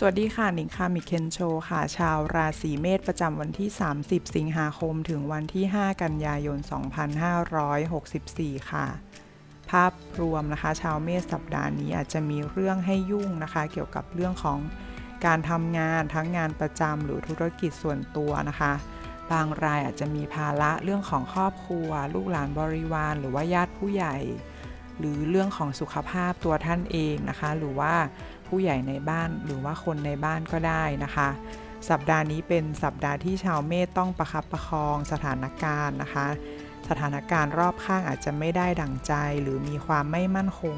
สวัสดีค่ะนิงคามิเคนโชค่ะ ชาวราศีเมษประจำวันที่ 30 สิงหาคมถึงวันที่ 5 กันยายน 2564 ค่ะ ภาพรวมนะคะ ชาวเมษสัปดาห์นี้อาจจะมีเรื่องให้ยุ่งนะคะ เกี่ยวกับเรื่องของการทำงานทั้งงานประจำหรือธุรกิจส่วนตัวนะคะ บางรายอาจจะมีภาระเรื่องของครอบครัว ลูกหลานบริวาร หรือว่าญาติผู้ใหญ่ หรือเรื่องของสุขภาพตัวท่านเองนะคะ หรือว่าผู้ใหญ่ในบ้านหรือว่าคนในบ้านก็ได้นะคะ สัปดาห์นี้เป็นสัปดาห์ที่ชาวเมษต้องประคับประคองสถานการณ์นะคะ สถานการณ์รอบข้างอาจจะไม่ได้ดั่งใจ หรือมีความไม่มั่นคง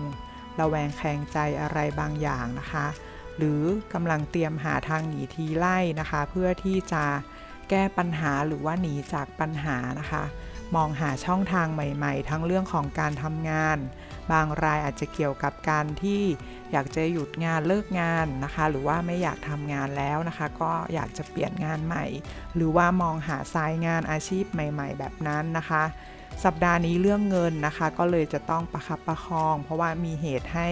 ระแวงแคงใจอะไรบางอย่างนะคะ หรือกำลังเตรียมหาทางหนีทีไล่นะคะ เพื่อที่จะแก้ปัญหาหรือว่าหนีจากปัญหานะคะ มองหาช่องทางใหม่ๆ ทั้งเรื่องของการทำงาน บางรายอาจจะเกี่ยวกับการที่อยากจะหยุดงานเลิกงานนะคะ หรือว่าไม่อยากทำงานแล้วนะคะ ก็อยากจะเปลี่ยนงานใหม่ หรือว่ามองหาสายงานอาชีพใหม่ ๆ แบบนั้นนะคะ สัปดาห์นี้เรื่องเงินนะคะ ก็เลยจะต้องประคับประคอง เพราะว่ามีเหตุให้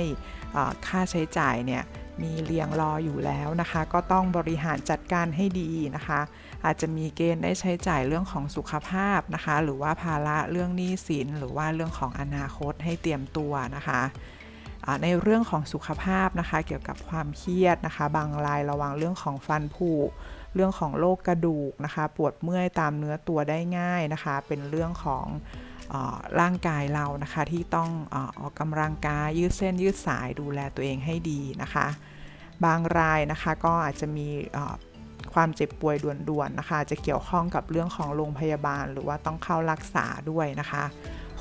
อ่าค่าใช้จ่ายเนี่ย มีเรียงรออยู่แล้วนะคะ ก็ต้องบริหารจัดการให้ดีนะคะ อาจจะมีเกณฑ์ได้ใช้จ่ายเรื่องของสุขภาพนะคะ หรือว่าภาระเรื่องหนี้สิน หรือว่าเรื่องของอนาคตให้เตรียมตัวนะคะในเรื่องของสุขภาพนะคะ เกี่ยวกับความเครียดนะคะ บางรายระวังเรื่องของฟันผุเรื่องของโรคกระดูกนะคะ ปวดเมื่อยตามเนื้อตัวได้ง่ายนะคะ เป็นเรื่องของ ร่างกายเรานะคะที่ต้องออกกำลังกายยืดเส้นยืดสายดูแลตัวเองให้ดีนะคะ บางรายนะคะก็อาจจะมีความเจ็บป่วยด่วนๆนะคะ จะเกี่ยวข้องกับเรื่องของโรงพยาบาล หรือว่าต้องเข้ารักษาด้วยนะคะ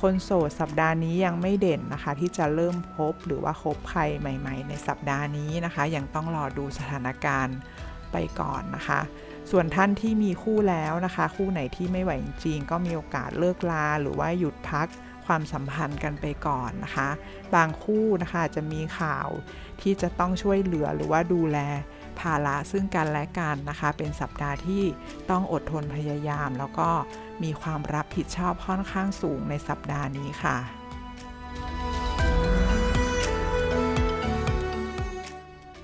คนโสดสัปดาห์นี้ยังไม่เด่นนะคะ ที่จะเริ่มพบหรือว่าคบใครใหม่ ๆ ในสัปดาห์นี้นะคะ ยังต้องรอดูสถานการณ์ไปก่อนนะคะ ส่วนท่านที่มีคู่แล้วนะคะ คู่ไหนที่ไม่ไหวจริงๆก็มีโอกาสเลิกลาหรือว่าหยุดพักความสัมพันธ์กันไปก่อนนะคะ บางคู่นะคะจจะมีข่าวที่จะต้องช่วยเหลือหรือว่าดูแลภาระซึ่งกันและกันนะคะ เป็นสัปดาห์ที่ต้องอดทนพยายาม แล้วก็มีความรับผิดชอบค่อนข้างสูงในสัปดาห์นี้ค่ะ